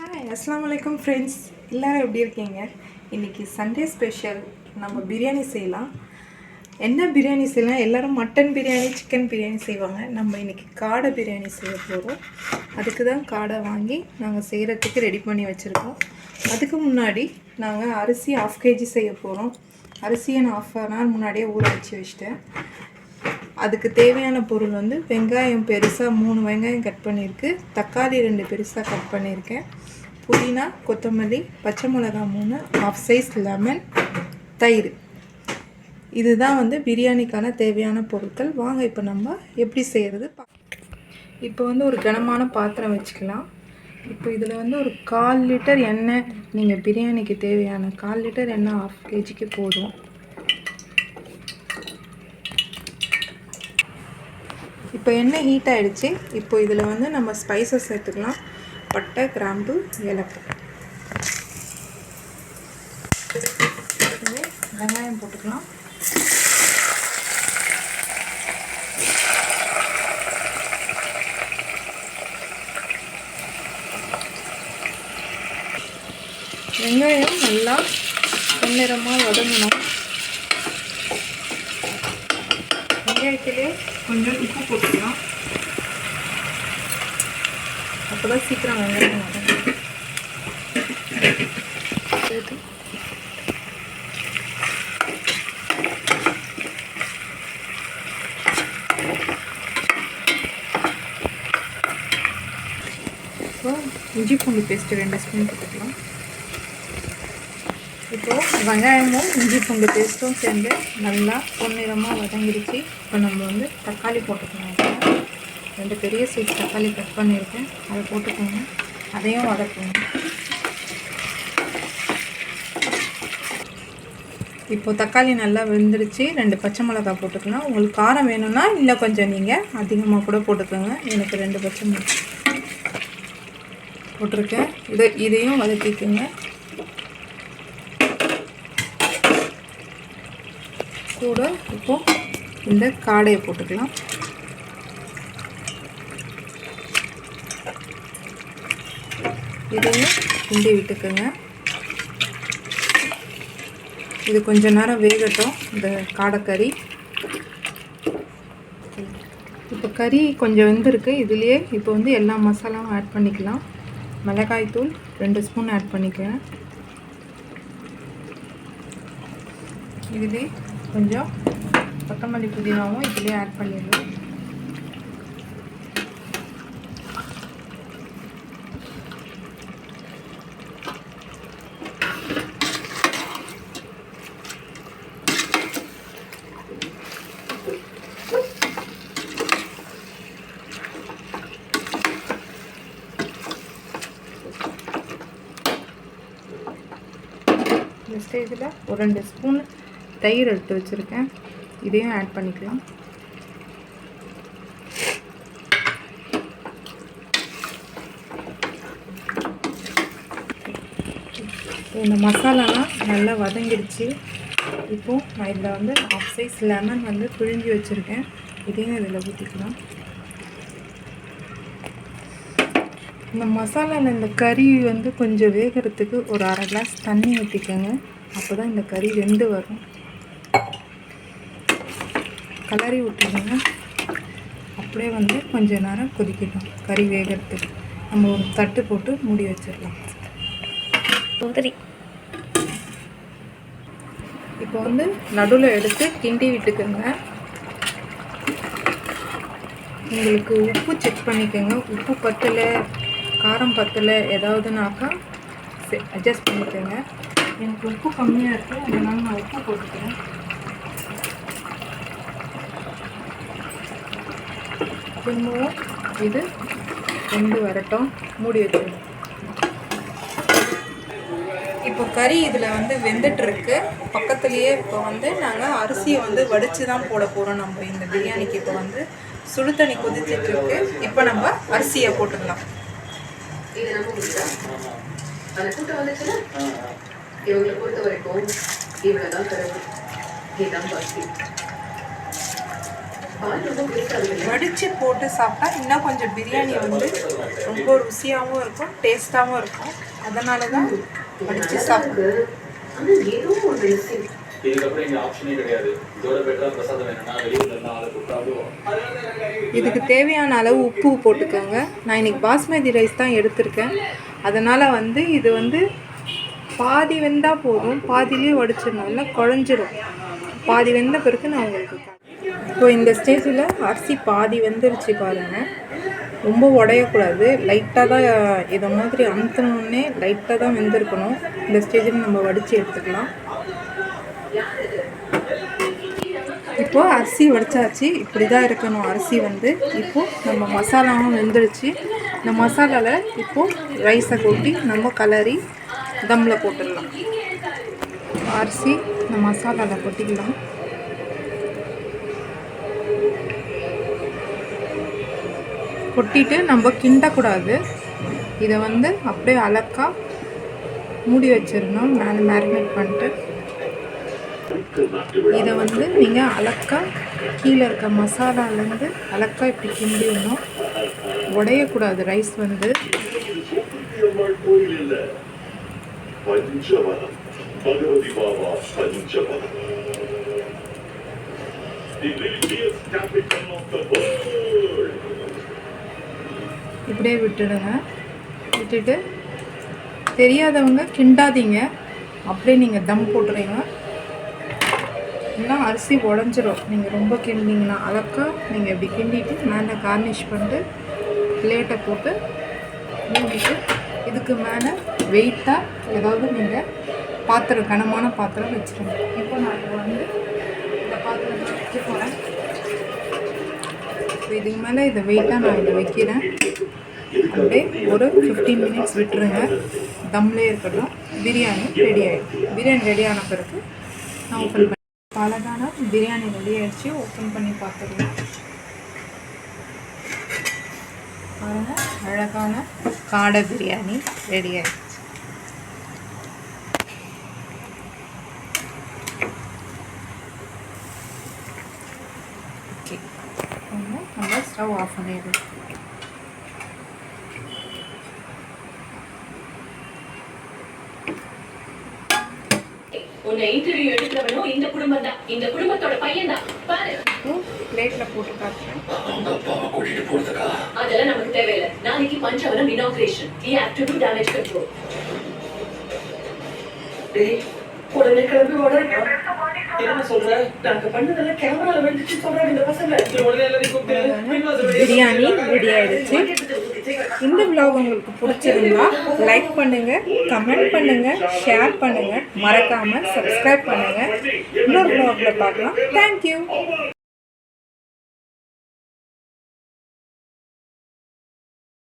Hi அஸ்லாம் வலைக்கம் friends எல்லோரும் எப்படி இருக்கீங்க? இன்றைக்கி சண்டே ஸ்பெஷல் நம்ம பிரியாணி செய்யலாம். என்ன பிரியாணி செய்யலாம்? எல்லோரும் மட்டன் பிரியாணி சிக்கன் பிரியாணி செய்வாங்க. நம்ம இன்றைக்கி காடை பிரியாணி செய்ய போகிறோம் அதுக்கு தான் காடை வாங்கி நாங்கள் செய்கிறதுக்கு ரெடி பண்ணி வச்சுருக்கோம். அதுக்கு முன்னாடி நாங்கள் அரிசி ஆஃப் கேஜி செய்ய போகிறோம் அரிசியை நான் ஆஃப் அன் ஹவர் முன்னாடியே ஊற வச்சு வச்சுட்டேன். அதுக்கு தேவையான பொருள் வந்து வெங்காயம் பெருசாக மூணு வெங்காயம் கட் பண்ணியிருக்கு. தக்காளி ரெண்டு பெருசாக கட் பண்ணியிருக்கேன். புதினா கொத்தமல்லி பச்சை மிளகா மூணு ஆஃப் சைஸ் லெமன் தயிர். இதுதான் வந்து பிரியாணிக்கான தேவையான பொருட்கள். வாங்க இப்போ நம்ம எப்படி செய்கிறது பா இப்போ வந்து ஒரு கனமான பாத்திரம் வச்சுக்கலாம். இப்போ இதில் வந்து ஒரு கால் லிட்டர் எண்ணெய் நீங்கள் பிரியாணிக்கு தேவையான கால் லிட்டர் எண்ணெய் ஆஃப் கேஜிக்கு போதும். இப்போ எண்ணெய் ஹீட் ஆகிடுச்சு இப்போ இதில் வந்து நம்ம ஸ்பைசஸ் சேர்த்துக்கலாம். பட்டை கிராம்பு ஏலக்காய். வெங்காயம் போட்டுக்கலாம். வெங்காயம் நல்லா பொன்னிறமாக வதங்கணும். வெங்காயத்திலே கொஞ்சம் உப்பு போட்டுக்கலாம். அப்போ தான் சீக்கிரம் வெங்காயம் வதங்கும் இஞ்சி பூண்டு பேஸ்ட்டு ரெண்டு ஸ்பூன் போட்டுக்கலாம். இப்போது வெங்காயமும் இஞ்சி பூண்டு பேஸ்ட்டும் சேர்ந்து நல்லா பொன்னிறமாக வதங்கிடுச்சு இப்போ நம்ம வந்து தக்காளி போட்டுக்கணும். ரெண்டு பெரிய சைஸ் தக்காளி கட் பண்ணியிருக்கேன். அதை போட்டுக்கோங்க. அதையும் வதக்குங்க. இப்போது தக்காளி நல்லா வெந்துருச்சு. ரெண்டு பச்சை மிளகாய் போட்டுக்கலாம். உங்களுக்கு காரம் வேணும்னா இன்னும் கொஞ்சம் நீங்கள் அதிகமாக கூட போட்டுக்கோங்க. எனக்கு ரெண்டு பச்சை மிளகாய் போட்டிருக்கேன். இதை இதையும் வதக்கிக்கோங்க. கூட இப்போ இந்த காடையை போட்டுக்கலாம். இதையும் கிண்டி விட்டுக்குங்க. இது கொஞ்ச நேரம் வேகட்டும் இந்த காடைக்கறி இப்போ கறி கொஞ்சம் வெந்திருக்கு. இதுலேயே இப்போ வந்து எல்லா மசாலாவும் ஆட் பண்ணிக்கலாம். மிளகாய் தூள் ரெண்டு ஸ்பூன் ஆட் பண்ணிக்கிறேன். இதுலேயே கொஞ்சம் கொத்தமல்லி புதினாவும் இதுலேயே ஆட் பண்ணிடலாம் நெக்ஸ்ட் இதில் ஒரு ரெண்டு ஸ்பூன் தயிர் எடுத்து வச்சுருக்கேன். இதையும் ஆட் பண்ணிக்கலாம். இந்த மசாலாலாம் நல்லா வதங்கிடுச்சு. இப்போது நான் இதில் வந்து ஆஃப் சைஸ் லெமன் வந்து பிழிஞ்சி வச்சுருக்கேன். இதையும் இதில் ஊற்றிக்கலாம் இந்த மசாலாவில் இந்த கறி வந்து கொஞ்சம் வேகிறதுக்கு ஒரு அரை கிளாஸ் தண்ணி ஊற்றிக்கோங்க அப்போ தான் இந்த கறி வெந்து வரும். கலரி விட்டுருங்க அப்படியே வந்து கொஞ்ச நேரம் கொதிக்கட்டும். கறி வேகிறதுக்கு. நம்ம ஒரு தட்டு போட்டு மூடி வச்சிடலாம். உதிரி இப்போ வந்து நடுவில் எடுத்து கிண்டி விட்டுக்கோங்க. உங்களுக்கு உப்பு செக் பண்ணிக்கோங்க. உப்பு பத்தலை காரம் பத்தலை ஏதாவதுனாக்கா அட்ஜஸ்ட் பண்ணிக்கோங்க. எனக்கு உப்பு கம்மியாக இருக்குது அதனால நான் உப்பு போட்டுக்கிறேன். திரும்பவும் இது ரெண்டு வரட்டும். மூடி வச்சிடும் இப்போ கறி இதில் வந்து வெந்துட்டுருக்கு. பக்கத்துலேயே இப்போ வந்து நாங்கள் அரிசியை வந்து வடித்து தான் போட போகிறோம் நம்ம இந்த பிரியாணிக்கு இப்போ வந்து சுடு தண்ணி கொதிச்சிட்டு இருக்கு இப்போ நம்ம அரிசியை போட்டுக்கலாம். அந்த கூட்டம் வந்துச்சுன்னா இவங்களை பொறுத்த வரைக்கும் இவ்வளோதான் கடவுள் இதுதான் பக்தி வடித்து போட்டு சாப்பிட்டா இன்னும் கொஞ்சம் பிரியாணி வந்து ரொம்ப ருசியாகவும் இருக்கும் டேஸ்ட்டாகவும் இருக்கும். அதனால தான் வடித்து சாப்பிடுவோம் இதுக்கு தேவையான அளவு உப்பு போட்டுக்கோங்க. நான் இன்னைக்கு பாஸ்மதி ரைஸ் தான் எடுத்திருக்கேன். அதனால் வந்து இது வந்து பாதி வெந்தால் போதும். பாதியிலே வடிச்சிடணும். இல்லை குழஞ்சிரும். பாதி வெந்த பிறகு நான் உங்களுக்கு. இப்போ இந்த ஸ்டேஜில் அரிசி பாதி வெந்துருச்சு பாருங்கள் ரொம்ப உடையக்கூடாது. லைட்டாக தான் இதை மாதிரி அமுத்தணுன்னே லைட்டாக தான் வெந்திருக்கணும். இந்த ஸ்டேஜில் நம்ம வடித்து எடுத்துக்கலாம். இப்போது அரிசி வடிச்சாச்சு. இப்படி தான் இருக்கணும் அரிசி வந்து. இப்போது நம்ம மசாலாவும் வெந்துடுச்சு இந்த மசாலாவில் இப்போது ரைஸை கொட்டி நம்ம கலரி தம்மில் போட்டுடலாம். அரிசி இந்த மசாலாவில் கொட்டிக்கலாம். கொட்டிட்டு நம்ம கிண்டக்கூடாது. இதை வந்து அப்படியே அலக்கா மூடி வச்சிடணும். மேலே மேரினேட் பண்ணிட்டு. இதை வந்து நீங்கள் அலக்கா கீழே இருக்க மசாலாலேருந்து அலக்கா இப்படி கிண்டிடணும். உடையக்கூடாது ரைஸ் வந்து. Baba The religious capital of the world. அப்படியே விட்டுடுங்க. விட்டுட்டு தெரியாதவங்க கிண்டாதீங்க. அப்படியே நீங்கள் தம் போட்டுறீங்க இல்லைன்னா அரிசி உடஞ்சிரும். நீங்கள் ரொம்ப கிண்டிங்கன்னா அலக்கா நீங்கள் இப்படி கிண்டிட்டு மேலே கார்னிஷ் பண்ணிட்டு பிளேட்டை போட்டு மூடிட்டு இதுக்கு மேலே வெயிட்டாக ஏதாவது நீங்கள் பாத்திரம் கனமான பாத்திரம் வச்சுருங்க. இப்போ நான் வந்து இந்த பாத்திரம் வைக்க போகிறேன் இப்போ இதுக்கு மேலே இதை வெயிட்டாக நான் இதை வைக்கிறேன். அப்படியே ஒரு ஃபிஃப்டீன் மினிட்ஸ் விட்டுருங்க. தம்லே இருக்கட்டும். பிரியாணி ரெடி ஆகிடும் பிரியாணி ரெடி ஆன பிறகு நான் ஓப்பன் பண்ணி அழகான பிரியாணி ரெடி ஆகிடுச்சு ஓப்பன் பண்ணி பார்த்துக்கலாம். பாருங்க. அழகான காடை பிரியாணி ரெடி ஆகிடுச்சு ஓகே. நம்ம ஸ்டவ் ஆஃப் பண்ணிடலாம். உன்னை இன்டர்வியூ எடுக்கிறவனும் இந்த குடும்பம் தான் இந்த குடும்பத்தோட பையன் தான் பாரு பிளேட்டில் போட்டு காட்டுறேன். அதெல்லாம் நமக்கு தேவையில்லை. நாளைக்கு Panchavaram inauguration we have to to damage control டேய் உடனே கிளம்பி உடனே என்ன சொல்ற? நாங்க பண்ணதெல்லாம் கேமரால வந்துச்சு சொல்றாங்க இந்த பசங்க. உடனே எல்லாரையும் கூப்பிட்டு பிரியாணி ரெடி ஆயிடுச்சு. இந்த vlog உங்களுக்கு பிடிச்சிருந்தா லைக் பண்ணுங்க கமெண்ட் பண்ணுங்க ஷேர் பண்ணுங்க. மறக்காம சப்ஸ்கிரைப் பண்ணுங்க. இன்னொரு vlogல பார்க்கலாம். தேங்க்யூ